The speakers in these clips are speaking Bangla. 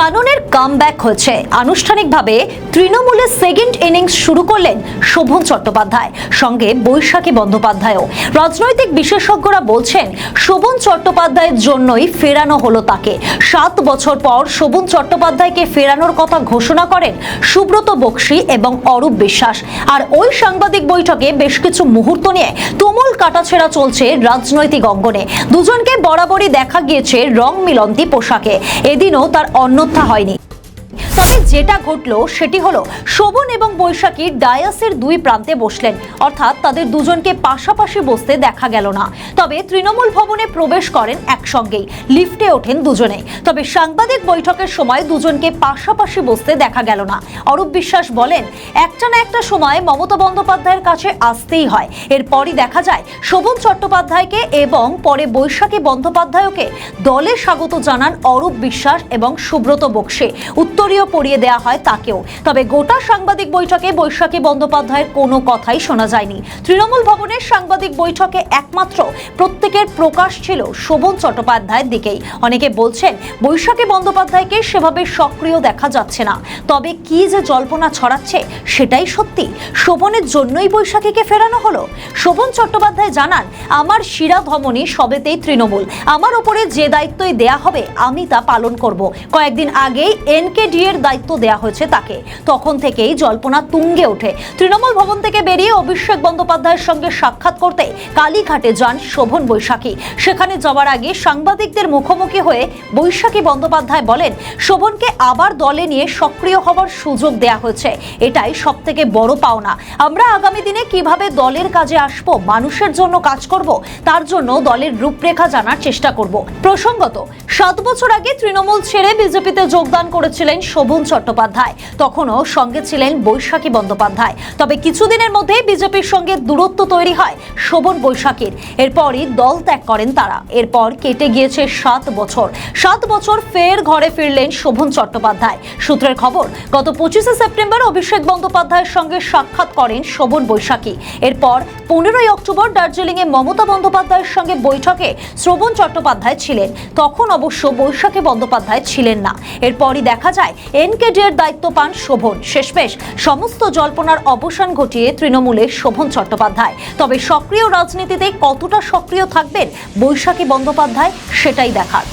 কাননের কামব্যাক হয়েছে। আনুষ্ঠানিকভাবে তৃণমূলের সেকেন্ড ইনিংস শুরু করলেন শোভন চট্টোপাধ্যায়, সঙ্গে বৈশাখী বন্দ্যোপাধ্যায়ও। রাজনৈতিক বিশেষজ্ঞরা বলছেন, শোভন চট্টোপাধ্যায়ের জন্যই ফেরানো হলো তাকে। সাত বছর পর শোভন চট্টোপাধ্যায়কে ফেরানোর কথা ঘোষণা করেন সুব্রত বক্সি এবং অরূপ বিশ্বাস। আর ওই সাংবাদিক বৈঠকে বেশ কিছু মুহূর্ত নিয়ে তুমুল কাটাছেড়া চলছে রাজনৈতিক অঙ্গনে। দুজনকে বরাবরই দেখা গিয়েছে রং মিলন্তি পোশাকে। এদিনও তার অন্যথা হয়নি তবে যেটা ঘটলো সেটি হলো শোভন এবং বৈশাখী ডায়াসের দুই প্রান্তে বসলেন। অর্থাৎ তাদের দুজনকে পাশাপাশি বসতে দেখা গেল না। তবে তৃণমূল ভবনে প্রবেশ করেন একসঙ্গেই, লিফটে ওঠেন দুজনে। তবে সাংবাদিক বৈঠকের সময় দুজনকে পাশাপাশি বসতে দেখা গেল না। অরূপ বিশ্বাস বলেন, একটা না একটা সময় মমতা বন্দ্যোপাধ্যায়ের কাছে আসতেই হয়। এরপরই দেখা যায়, শোভন চট্টোপাধ্যায়কে এবং পরে বৈশাখী বন্দ্যোপাধ্যায়কে দলে স্বাগত জানান অরূপ বিশ্বাস এবং সুব্রত বক্সে। উত্তরীয় পড়িয়ে দেওয়া হয় তাকেও। তবে গোটা সাংবাদিক বৈঠকে বৈশাখী বন্দ্যোপাধ্যায়ের কোনো কথাই শোনা যায়নি। তৃণমূল ভবনের সাংবাদিক বৈঠকে একমাত্র প্রত্যেকের প্রকাশ ছিল শোভন চট্টোপাধ্যায়ের দিকেই। অনেকে বলছেন, বৈশাখী বন্দ্যোপাধ্যায়কে সেভাবে সক্রিয় দেখা যাচ্ছে না। তবে কি যে জল্পনা ছড়াচ্ছে সেটাই সত্যি। শোভনের জন্যই বৈশাখীকে ফেরানো হলো। শোভন চট্টোপাধ্যায় জানান, আমার শিরা ধমনী সবেতেই তৃণমূল। আমার ওপরে যে দায়িত্বই দেয়া হবে, আমি তা পালন করব। কয়েকদিন আগেই এনকেডি এর দায়িত্ব দেয়া হয়েছে তাকে। তখন থেকেই জল্পনা তুঙ্গে ওঠে। তৃণমূল ভবন থেকে বেরিয়ে অভিষেক বন্দ্যোপাধ্যায়ের সঙ্গে সাক্ষাৎ করতে কালীঘাটে যান শোভন বৈশাখী। সেখানে যাওয়ার আগে সাংবাদিকদের মুখোমুখি হয়ে বৈশাখী বন্দ্যোপাধ্যায় বলেন, শোভনকে আবার দলে নিয়ে সক্রিয় হওয়ার সুযোগ দেয়া হয়েছে। এটাই সব থেকে বড় পাওনা। আমরা আগামী দিনে কীভাবে দলের কাজে আসব, মানুষের জন্য কাজ করব, তার জন্য দলের রূপরেখা জানার চেষ্টা করব। প্রসঙ্গত, সাত বছর আগে তৃণমূল ছেড়ে বিজেপিতে যোগদান করেছিলেন শোভন চট্টোপাধ্যায়। তখনও সঙ্গে ছিলেন বৈশাখী বন্দ্যোপাধ্যায়। তবে কিছুদিনের মধ্যে বিজেপির সঙ্গে দূরত্ব তৈরি হয় শোভন বৈশাখীর। এরপরই দল ত্যাগ করেন তারা। এরপর কেটে গিয়েছে সাত বছর। সাত বছর ফের ঘরে ফিরলেন শোভন চট্টোপাধ্যায়। সূত্রের খবর, গত পঁচিশে সেপ্টেম্বর অভিষেক বন্দ্যোপাধ্যায়ের সঙ্গে সাক্ষাৎ করেন শোভন বৈশাখী। এরপর পনেরোই অক্টোবর দার্জিলিংয়ে মমতা বন্দ্যোপাধ্যায়ের সঙ্গে বৈঠকে শ্রবণ চট্টোপাধ্যায় ছিলেন। তখন অবশ্য বৈশাখী বন্দ্যোপাধ্যায় ছিলেন না। এরপরই দেখা যায় এনকেডি এর দায়িত্ব পান শোভন। শেষমেশ সমস্ত জল্পনার অবসান ঘটিয়ে তৃণমূলের শোভন চট্টোপাধ্যায়। তবে সক্রিয় রাজনীতিতে কতটা সক্রিয় থাকবেন বৈশাখী বন্দ্যোপাধ্যায়, সেটাই দেখার।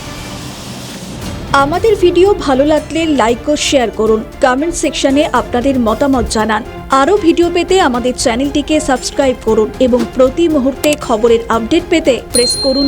আমাদের ভিডিও ভালো লাগলে লাইক ও শেয়ার করুন। কমেন্ট সেকশনে আপনাদের মতামত জানান। আরও ভিডিও পেতে আমাদের চ্যানেলটিকে সাবস্ক্রাইব করুন এবং প্রতি মুহূর্তে খবরের আপডেট পেতে প্রেস করুন